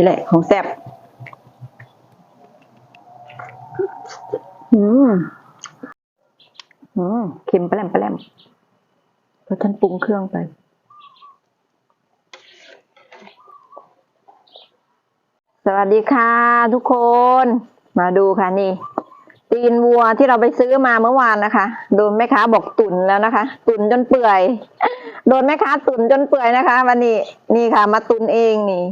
นี้แหละ ของแซ่บอืมอืมเค็มแปร่มแปร่มเพราะท่านปรุงเครื่องไป สวัสดีค่ะทุกคน มาดูค่ะนี่ ตีนวัวที่เราไปซื้อมาเมื่อวานนะคะ โดนแม่ค้าบอกตุนแล้วนะคะ ตุนจนเปื่อย โดนแม่ค้าตุนจนเปื่อยนะคะ วันนี้ นี่ค่ะ มาตุนเองนี่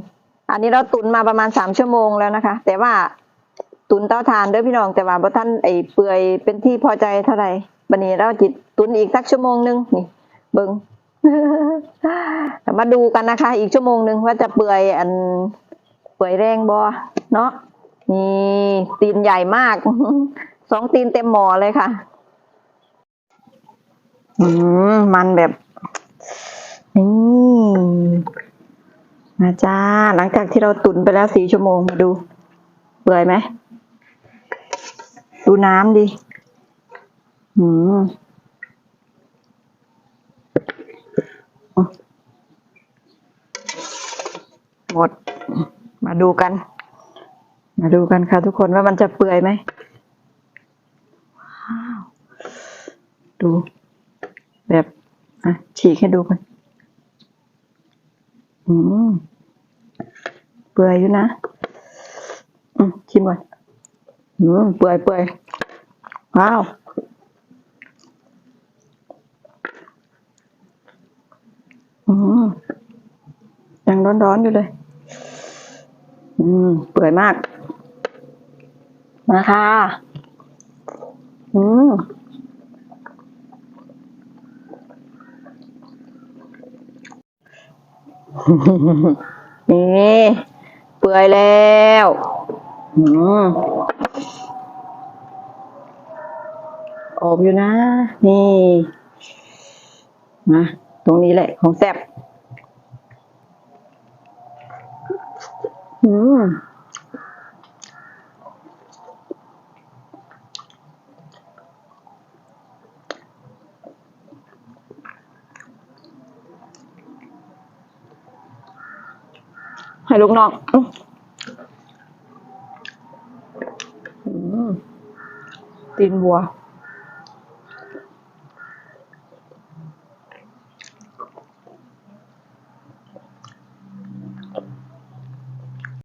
อันนี้เราตุนมาประมาณสามชั่วโมงแล้วนะคะ แต่ว่าตุนเต้าทานด้วยพี่น้องแต่ว่าบ่ท่านไอ้เปื่อยเป็นที่พอใจเท่าไหร่วันนี้เราจิตตุนอีกสักชั่วโมงหนึงนี่เบิงมาดูกันนะคะ อีกชั่วโมงหนึ่งว่าจะเปื่อยอันเปื่อยแรงบอเนาะนี่ตีนใหญ่มากสองตีนเต็มหมอเลยค่ะ อืมมันแบบนี่ มาจ้า หลังจากที่เราตุนไปแล้วสี่ชั่วโมงมาดูเปื่อยไหม ดูน้ำดิ อืมหมด มาดูกัน มาดูกันค่ะทุกคนว่ามันจะเปื่อยไหมว้าวดู แบบ อะ ฉีกให้ดูกันอืม ปื่อยอยู่นะ อืมชิมก่อน อืมเปื่อยเปื่อยว้าวอืมยังร้อนๆอยู่เลย อืม เปื่อยมาก มาค่ะ อืมนี่ ปื่อยแล้วอืมอบอยู่นะ นี่มาตรงนี้แหละของแซ่บอืมให้ลูกน้องอื้ออืม ตีนวัว